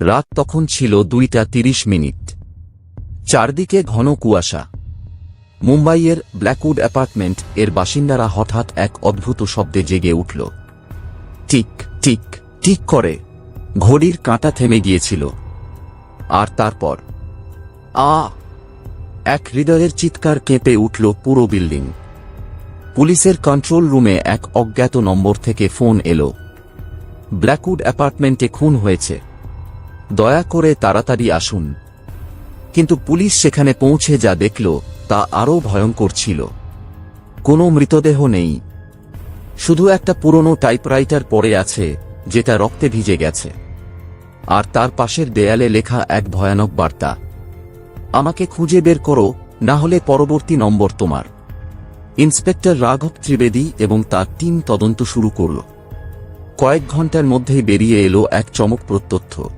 রাত তখন ছিল দুইটা তিরিশ মিনিট। চারদিকে ঘন কুয়াশা। মুম্বাইয়ের ব্ল্যাকউড অ্যাপার্টমেন্ট এর বাসিন্দারা হঠাৎ এক অদ্ভুত শব্দে জেগে উঠল। টিক টিক টিক করে। ঘড়ির কাঁটা থেমে গিয়েছিল। আর তারপর? আ! এক হৃদয়ের চিৎকার কেঁপে উঠল পুরো বিল্ডিং। পুলিশের কন্ট্রোল রুমে এক অজ্ঞাত নম্বর থেকে ফোন এলো। ব্ল্যাকউড অ্যাপার্টমেন্টে খুন হয়েছে। দয়া করে তাড়াতাড়ি আসুন। কিন্তু পুলিশ সেখানে পৌঁছে যা দেখল, তা আরও ভয়ঙ্কর ছিল। কোনো মৃতদেহ নেই। শুধু একটা পুরনো টাইপরাইটার পড়ে আছে, যেটা রক্তে ভিজে গেছে। আর তার পাশের দেয়ালে লেখা এক ভয়ানক বার্তা। আমাকে খুঁজে বের করো, না হলে পরবর্তী নম্বর তোমার। ইন্সপেক্টর রাঘব ত্রিবেদী এবং তার টিম তদন্ত শুরু করল। কয়েক ঘণ্টার মধ্যেই বেরিয়ে এলো এক চমকপ্রদ তথ্য।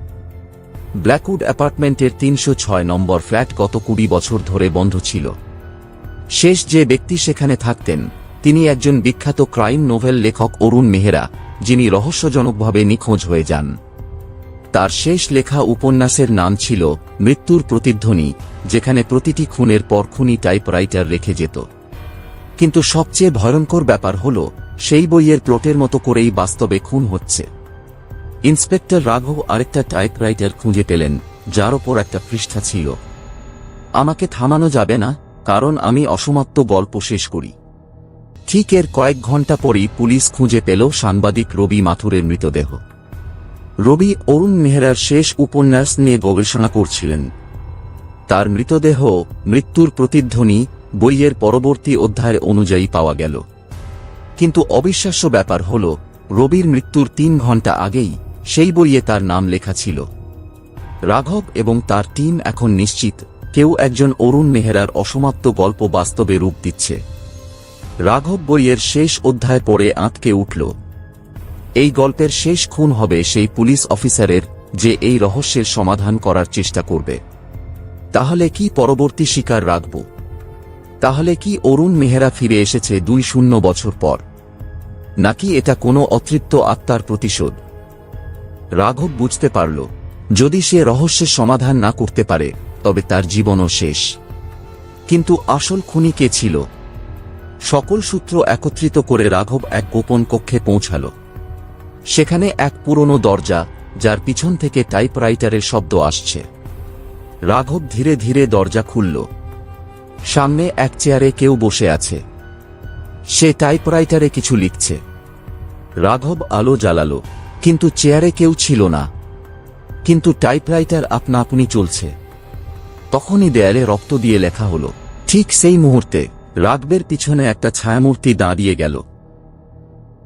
ব্ল্যাকউড অ্যাপার্টমেন্টের তিনশো ছয় নম্বর ফ্ল্যাট গত কুড়ি বছর ধরে বন্ধ ছিল। শেষ যে ব্যক্তি সেখানে থাকতেন, তিনি একজন বিখ্যাত ক্রাইম নোভেল লেখক অরুণ মেহরা, যিনি রহস্যজনকভাবে নিখোঁজ হয়ে যান। তার শেষ লেখা উপন্যাসের নাম ছিল মৃত্যুর প্রতিধ্বনি যেখানে প্রতিটি খুনের পর খুনি টাইপরাইটার রেখে যেত। কিন্তু সবচেয়ে ভয়ঙ্কর ব্যাপার হল, সেই বইয়ের প্লটের মতো করেই বাস্তবে খুন হচ্ছে। ইন্সপেক্টর রাঘব আরেকটা টাইপরাইটার খুঁজে পেলেন, যার ওপর একটা পৃষ্ঠা ছিল। আমাকে থামানো যাবে না, কারণ আমি অসমাপ্ত গল্প শেষ করি। ঠিক এর কয়েক ঘণ্টা পরই পুলিশ খুঁজে পেল সাংবাদিক রবি মাথুরের মৃতদেহ। রবি অরুণ মেহরার শেষ উপন্যাস নিয়ে গবেষণা করছিলেন। তার মৃতদেহ মৃত্যুর প্রতিধ্বনি বইয়ের পরবর্তী অধ্যায় অনুযায়ী পাওয়া গেল। কিন্তু অবিশ্বাস্য ব্যাপার হল, রবির মৃত্যুর তিন ঘণ্টা আগেই সেই বইয়ে তার নাম লেখা ছিল। রাঘব এবং তার টিম এখন নিশ্চিত, কেউ একজন অরুণ মেহরার অসমাপ্ত গল্প বাস্তবে রূপ দিচ্ছে। রাঘব বইয়ের শেষ অধ্যায় পড়ে আঁতকে উঠল। এই গল্পের শেষ খুন হবে সেই পুলিশ অফিসারের যে এই রহস্যের সমাধান করার চেষ্টা করবে। তাহলে কি পরবর্তী শিকার রাখব? তাহলে কি অরুণ মেহরা ফিরে এসেছে দুই শূন্য বছর পর? নাকি এটা কোনো অতৃপ্ত আত্মার প্রতিশোধ? রাঘব বুঝতে পারল, যদি সে রহস্যের সমাধান না করতে পারে, তবে তার জীবনও শেষ। কিন্তু আসল খুনি কে ছিল? সকল সূত্র একত্রিত করে রাঘব এক গোপন কক্ষে পৌঁছাল। সেখানে এক পুরনো দরজা, যার পিছন থেকে টাইপরাইটারের শব্দ আসছে। রাঘব ধীরে ধীরে দরজা খুলল। সামনে এক চেয়ারে কেউ বসে আছে। সে টাইপরাইটারে কিছু লিখছে। রাঘব আলো জ্বালালো। কিন্তু চেয়ারে কেউ ছিল না। কিন্তু টাইপরাইটার আপনা আপনি চলছে। তখনই দেয়ালে রক্ত দিয়ে লেখা হলো, ঠিক সেই মুহূর্তে রাগবের পিছনে একটা ছায়ামূর্তি দাঁড়িয়ে গেল।